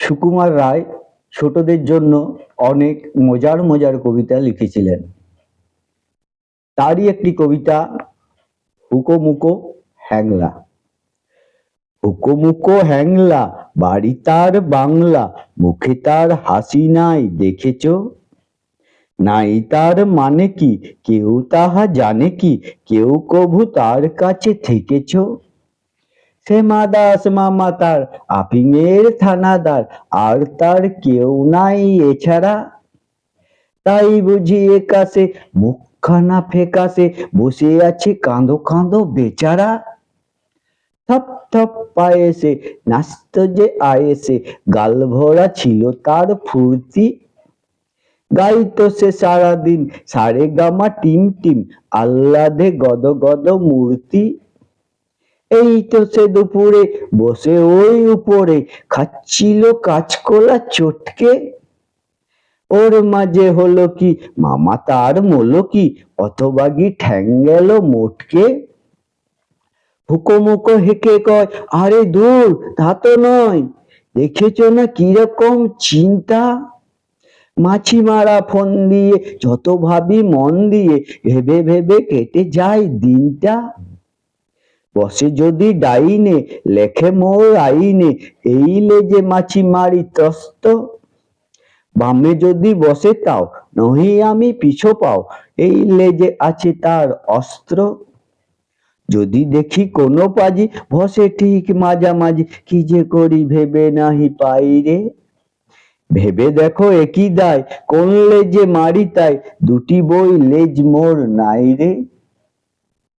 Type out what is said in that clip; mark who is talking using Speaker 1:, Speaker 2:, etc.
Speaker 1: সুকুমার রায় ছোটদের জন্য অনেক মজার মজার কবিতা লিখেছিলেন। তারই একটি কবিতা, হুকোমুকো হ্যাংলা। হুকোমুকো হ্যাংলা, বাড়ি তার বাংলা, মুখে তার হাসি নাই, দেখেছ? নাই তার মানে কি? কেউ তাহা জানে কি? কেউ কভু তার কাছে থেকেছ? সে মাদাস মামা তার, আপিংয়ের থানাদার, আর তার কেউ নাই এছাড়া। তাই বুঝি একাশে মুখখানা ফেকাসে বসে আছে কাঁদো কাঁদো বেচারা। থপ থপ পায়েসে নাচত যে আয়েসে, গাল ভরা ছিল তার ফুর্তি। গাইতো সে সারাদিন, সারে গামা টিম টিম, আহ্লাদে গদ গদ মূর্তি। এই তো সে দুপুরে বসে ওই উপরে খাচ্ছিল কাঁচকলা চটকে। ওর মাঝে হলো কি, মামা তার মলো কি অতবাগি ঠ্যাং গেল মোটকে। হুকোমুকো হেকে কয়, আরে দূর, তা তো নয়। দেখেছ না কীরকম চিন্তা? মাছি মারা ফোন দিয়ে, যত ভাবি মন দিয়ে, ভেবে ভেবে কেটে যায় দিনটা। বসে যদি ডাইনে লেখে মোর আইনে এই লেজে মাছি মারি ত্রস্ত। বামে যদি বসে তাও, নহি আমি পিছো পাও এই লেজে আছে তার অস্ত্র। যদি দেখি কোনো পাজি, বসে ঠিক মাঝামাঝি, কি যে করি ভেবে নাহি পাই রে। ভেবে দেখো একই দায় কোন লেজে মারি তাই, দুটি বই লেজ মোর নাই রে।